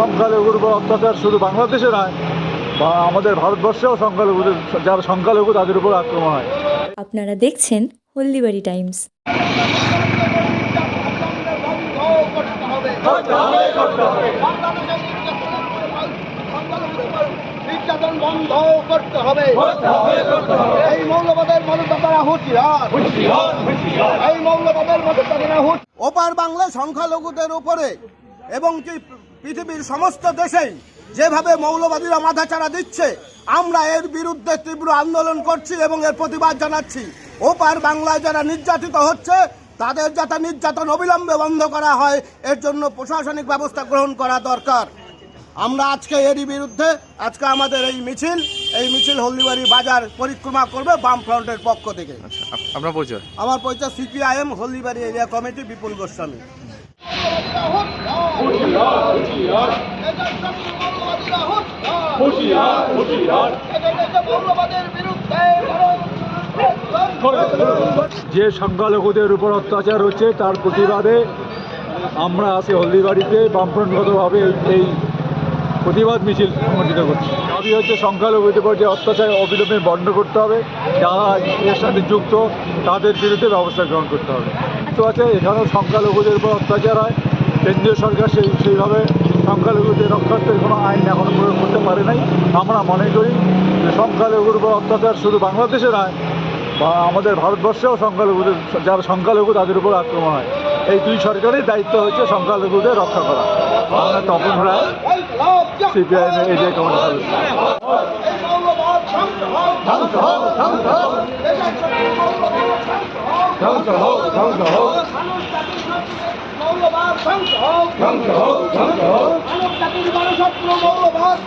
সংখ্যালঘুর উপর অত্যাচার শুধু বাংলাদেশে নয় বা আমাদের ভারতবর্ষেও সংখ্যালঘুদের যারা সংখ্যালঘু তাদের উপর আক্রমণ হয়। আপনারা দেখছেন হলদিবাড়ি টাইমস। নির্যাতন বন্ধ করতে হবে। এই মৌলবাদের মদতদাতারা হুঁশিয়ার এই মৌলবাদের ওপার বাংলা সংখ্যালঘুদের উপরে এবং কি পৃথিবীর সমস্ত দেশেই যেভাবে মৌলবাদীরা মাথাচাড়া দিচ্ছে আমরা এর বিরুদ্ধে তীব্র আন্দোলন করছি এবং এর প্রতিবাদ জানাচ্ছি। ওপার বাংলায় যারা নির্যাতিত হচ্ছে তাদের যাতে নির্যাতন অবিলম্বে বন্ধ করা হয় এর জন্য প্রশাসনিক ব্যবস্থা গ্রহণ করা দরকার। আমরা আজকে এরই বিরুদ্ধে আজকে আমাদের এই মিছিল এই মিছিল হলদিবাড়ি বাজার পরিক্রমা করবে বাম ফ্রন্টের পক্ষ থেকে। আচ্ছা আপ- আপনার পরিচয়? আমার পরিচয় CPIM Haldibari area committee Bipul Goswami. যে সংখ্যালঘুদের উপর অত্যাচার হচ্ছে তার প্রতিবাদে আমরা আছি হলদিবাড়িতে বামফ্রন্টগতভাবে এই- প্রতিবাদ মিছিল সংগঠিত করছি। দাবি হচ্ছে সংখ্যালঘুদের উপর যে অত্যাচার অবিলম্বে বন্ধ করতে হবে, যারা এর সাথে যুক্ত, তাদের বিরুদ্ধে ব্যবস্থা গ্রহণ করতে হবে। তো আছে, এখানেও সংখ্যালঘুদের উপর অত্যাচার হয়। কেন্দ্রীয় সরকার সেই, সেইভাবে সংখ্যালঘুদের রক্ষার্থের কোনো আইন এখনও প্রয়োগ করতে পারে নাই। আমরা মনে করি যে সংখ্যালঘুর উপর অত্যাচার শুধু বাংলাদেশে নয়, বা আমাদের ভারতবর্ষেও সংখ্যালঘুদের, যারা সংখ্যালঘু তাদের উপর আক্রমণ হয়। এই দুই সরকারের দায়িত্ব হচ্ছে সংখ্যালঘুদের রক্ষা করা। আমরা Tapan Roy CPIM area commander ধ্বংস হোক ধ্বংস হোক ধ্বংস হোক ধ্বংস হোক ধ্বংস হোক ধ্বংস হোক ধ্বংস হোক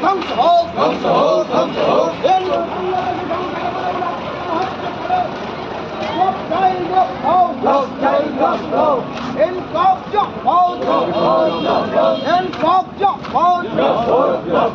ধ্বংস হোক ধ্বংস হোক ধ্বংস হোক। Enfakça, enfakça, enfakça,